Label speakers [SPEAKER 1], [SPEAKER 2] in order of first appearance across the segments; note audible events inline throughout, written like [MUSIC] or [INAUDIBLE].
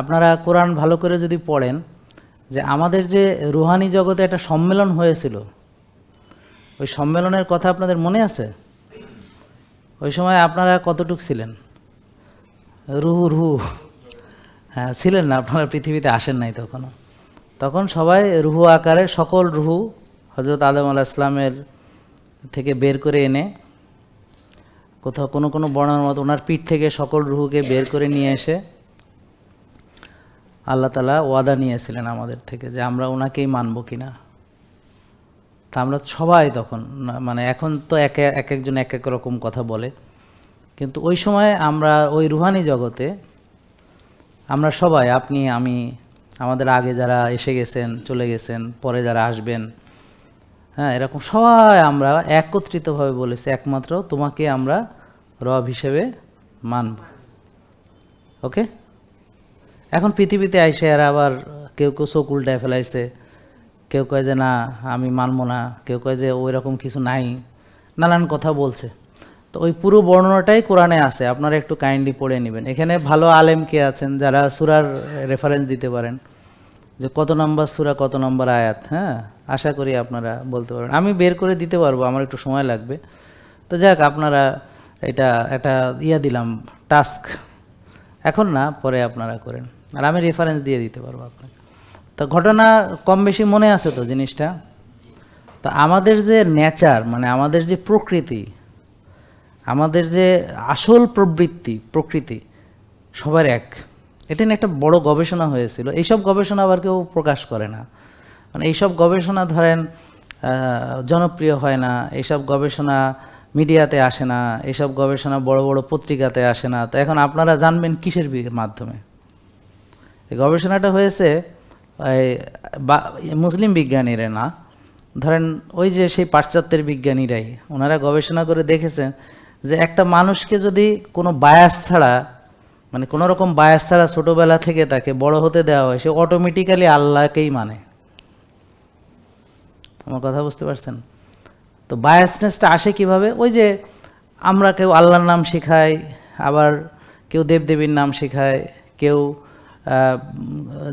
[SPEAKER 1] আপনারা কোরআন ভালো করে যদি পড়েন, যে আমাদের যে রুহানি জগতে একটা সম্মেলন হয়েছিল, ওই সম্মেলনের কথা আপনাদের মনে আছে? ওই সময় আপনারা কতটুক ছিলেন? রুহু রুহু। হ্যাঁ ছিলেন না, আপনারা পৃথিবীতে আসেন নাই তখনও। তখন সবাই রুহু আকারে, সকল রুহু হজরত আদম আলাহ ইসলামের থেকে বের করে এনে, কোথাও কোনো কোনো বর্ণার মতো ওনার পিঠ থেকে সকল রুহুকে বের করে নিয়ে এসে আল্লাহ তালা ওয়াদা নিয়েছিলেন আমাদের থেকে যে আমরা ওনাকেই মানব কিনা তা আমরা সবাই তখন মানে এখন তো এক এক একজন এক এক রকম কথা বলে। কিন্তু ওই সময় আমরা ওই রুহানি জগতে আমরা সবাই, আপনি, আমি, আমাদের আগে যারা এসে গেছেন, চলে গেছেন, পরে যারা আসবেন হ্যাঁ এরকম সবাই আমরা একত্রিতভাবে বলেছি, একমাত্র তোমাকে আমরা রব হিসেবে মানব। ওকে? এখন পৃথিবীতে আইসে আর আবার কেউ কেউ চোখ উল্টায় ফেলাইছে, কেউ কয় যে না, আমি মানবো না, কেউ কয় যে ওই রকম কিছু নাই, নানান কথা বলছে। তো ওই পুরো বর্ণনাটাই কোরআনে আছে, আপনারা একটু কাইন্ডলি পড়ে নেবেন। এখানে ভালো আলেম কে আছেন যারা সুরার রেফারেন্স দিতে পারেন, যে কত নম্বর সুরা, কত নম্বর আয়াত হ্যাঁ? আশা করি আপনারা বলতে পারবেন। আমি বের করে দিতে পারব, আমার একটু সময় লাগবে। তো যাক, আপনারা এটা একটা ইয়া দিলাম টাস্ক এখন না, পরে আপনারা করেন। আর আমি রেফারেন্স দিয়ে দিতে পারব আপনাকে। তো ঘটনা কম বেশি মনে আছে তো জিনিসটা? তো আমাদের যে নেচার মানে আমাদের যে প্রকৃতি, আমাদের যে আসল প্রবৃত্তি, প্রকৃতি, সবার এক। এটা নিয়ে একটা বড় গবেষণা হয়েছিল। এইসব গবেষণা আবার কেউ প্রকাশ করে না। মানে এইসব গবেষণা ধরেন জনপ্রিয় হয় না, এইসব গবেষণা মিডিয়াতে আসে না, এইসব গবেষণা বড় বড় পত্রিকাতে আসে না। তো এখন আপনারা জানবেন কিসের মাধ্যমে? গবেষণাটা হয়েছে মুসলিম বিজ্ঞানীরা না, ধরেন ওই যে সেই পাশ্চাত্যের বিজ্ঞানীরাই, ওনারা গবেষণা করে দেখেছেন যে একটা মানুষকে যদি কোনো বায়াস ছাড়া মানে কোনো রকম বায়াস ছাড়া ছোটোবেলা থেকে তাকে বড় হতে দেওয়া হয়, সে অটোমেটিক্যালি আল্লাহকেই মানে। আমার কথা বুঝতে পারছেন? তো বায়াসনেসটা আসে কীভাবে? ওই যে আমরা কেউ আল্লাহর নাম শেখাই, আবার কেউ দেবদেবীর নাম শেখায়, কেউ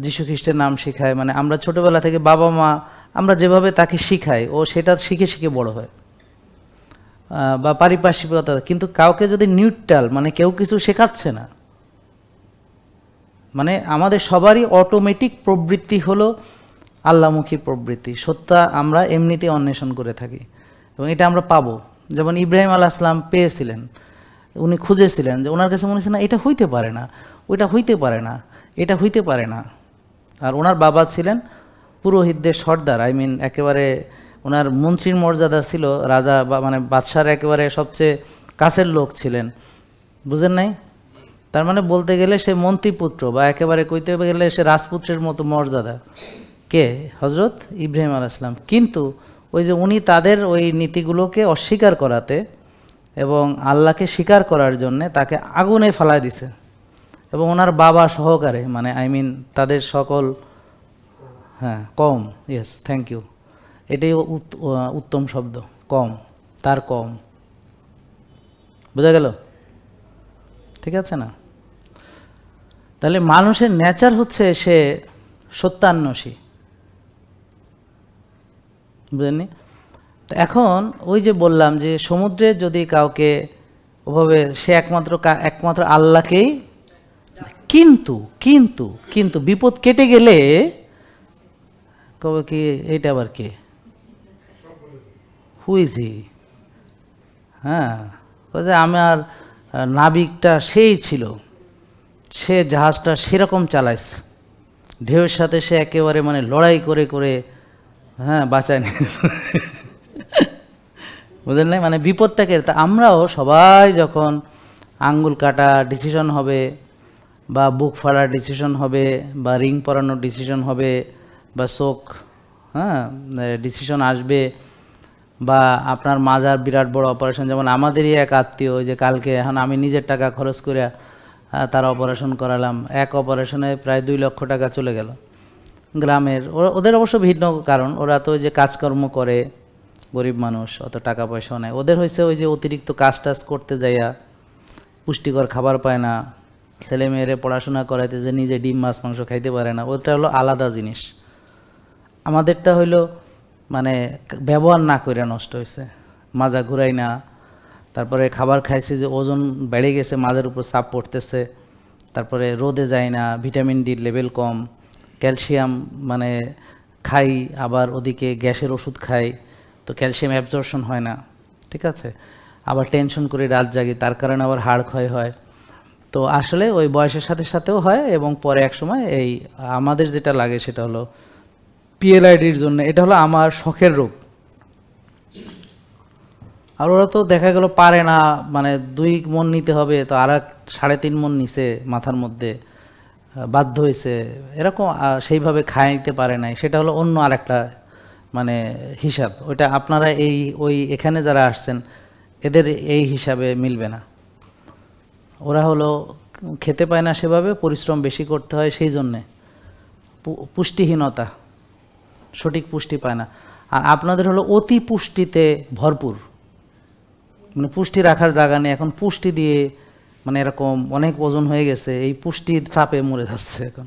[SPEAKER 1] যীশু খ্রিস্টের নাম শেখায়। মানে আমরা ছোটবেলা থেকে বাবা মা, আমরা যেভাবে তাকে শিখাই, ও সেটা শিখে শিখে বড় হয়। বা পারিপার্শ্বিকতা। কিন্তু কাউকে যদি নিউট্রাল মানে কেউ কিছু শেখাচ্ছে না মানে আমাদের সবারই অটোমেটিক প্রবৃত্তি হলো আল্লামুখী প্রবৃত্তি। সত্যা আমরা এমনিতেই অন্বেষণ করে থাকি। এবং এটা আমরা পাবো। যেমন ইব্রাহিম আলাহ আসলাম পেয়েছিলেন। উনি খুঁজেছিলেন যে ওনার কাছে মনে হচ্ছে, না, এটা হইতে পারে না। ওইটা হইতে পারে না। এটা হইতে পারে না। আর ওনার বাবা ছিলেন পুরোহিতদের সর্দার। আই মিন একেবারে ওনার মন্ত্রীর মর্যাদা ছিল। রাজা বা মানে বাদশার একেবারে সবচেয়ে কাছের লোক ছিলেন। বুঝেন নাই? তার মানে বলতে গেলে সে মন্ত্রীপুত্র বা একেবারে কইতে গেলে সে রাজপুত্রের মতো মর্যাদা। কে? হজরত ইব্রাহিম আল ইসলাম কিন্তু ওই যে উনি তাদের ওই নীতিগুলোকে অস্বীকার করাতে এবং আল্লাহকে স্বীকার করার জন্যে তাকে আগুনে ফালায় দিছে। এবং ওনার বাবা সহকারে মানে আই মিন তাদের সকল হ্যাঁ কম ইয়েস থ্যাংক ইউ এটাই উত- উত্তম শব্দ, কম, তার কম। বোঝা গেল? ঠিক আছে না? তাহলে মানুষের নেচার হচ্ছে সে সত্যান্বেষী। বুঝলেননি তো এখন ওই যে বললাম যে সমুদ্রে যদি কাউকে ওভাবে সে একমাত্র একমাত্র আল্লাহকেই কিন্তু কিন্তু কিন্তু বিপদ কেটে গেলে কবে কি এইটা আবার কে? হুইজ হ্যাঁ যে আমার নাবিকটা সেই ছিল। সে জাহাজটা সেরকম চালাইছে। ঢেউয়ের সাথে সে একেবারে মানে লড়াই করে করে হ্যাঁ বাঁচায় [LAUGHS] বুঝলেন না মানে বিপদটাকে তা আমরাও সবাই যখন আঙ্গুল কাটা ডিসিশন হবে বা বুক ফাড়ার ডিসিশন হবে বা রিং পরানোর ডিসিশন হবে বা শোক হ্যাঁ ডিসিশন আসবে বা আপনার মাজার বিরাট বড় অপারেশন যেমন আমাদেরই এক আত্মীয় যে কালকে এখন আমি নিজের টাকা খরচ করে তার অপারেশন করালাম। এক অপারেশনে প্রায় দুই লক্ষ টাকা চলে গেল। গ্রামের ওরা ওদের অবশ্য ভিন্ন কারণ। ওরা তো যে কাজকর্ম করে গরিব মানুষ, অত টাকা পয়সাও নেয় ওদের হয়েছে ওই যে অতিরিক্ত কাজ টাজ করতে যাইয়া পুষ্টিকর খাবার পায় না, ছেলে মেয়েরে পড়াশোনা করাইতে যে নিজে ডিম, মাছ, মাংস খাইতে পারে না, ওটা হলো আলাদা জিনিস। আমাদেরটা হইল মানে ব্যবহার না করে নষ্ট হয়েছে মাজা ঘুরাই না, তারপরে খাবার খাইছে যে ওজন বেড়ে গেছে, মাজার উপর চাপ পড়তেছে, তারপরে রোদে যায় না, ভিটামিন ডি লেভেল কম, ক্যালসিয়াম মানে খাই, আবার ওদিকে গ্যাসের ওষুধ খাই তো ক্যালসিয়াম অ্যাবজর্পশন হয় না, ঠিক আছে? আবার টেনশন করে রাত জাগি, তার কারণে আবার হাড় ক্ষয় হয়। তো আসলে ওই বয়সের সাথে সাথেও হয় এবং পরে এক সময় এই আমাদের যেটা লাগে সেটা হলো পিএলআইডির জন্য, এটা হলো আমার শখের রোগ। আর ওরা তো দেখা গেল পারে না মানে দুই মন নিতে হবে, তো আর এক, সাড়ে তিন মন নিছে মাথার মধ্যে, বাধ্য হয়েছে এরকম সেইভাবে খাইতে পারে নাই। সেটা হলো অন্য আরেকটা মানে হিসাব, ওইটা আপনারা এই, ওই এখানে যারা আসছেন, এদের এই হিসাবে মিলবে না। ওরা হলো খেতে পায় না সেভাবে, পরিশ্রম বেশি করতে হয় সেই জন্যে। পুষ্টিহীনতা, সঠিক পুষ্টি পায় না। আর আপনাদের হলো অতি পুষ্টিতে ভরপুর। মানে পুষ্টি রাখার জায়গা নেই, এখন পুষ্টি দিয়ে মানে এরকম অনেক ওজন হয়ে গেছে, এই পুষ্টির চাপে মরে যাচ্ছে এখন।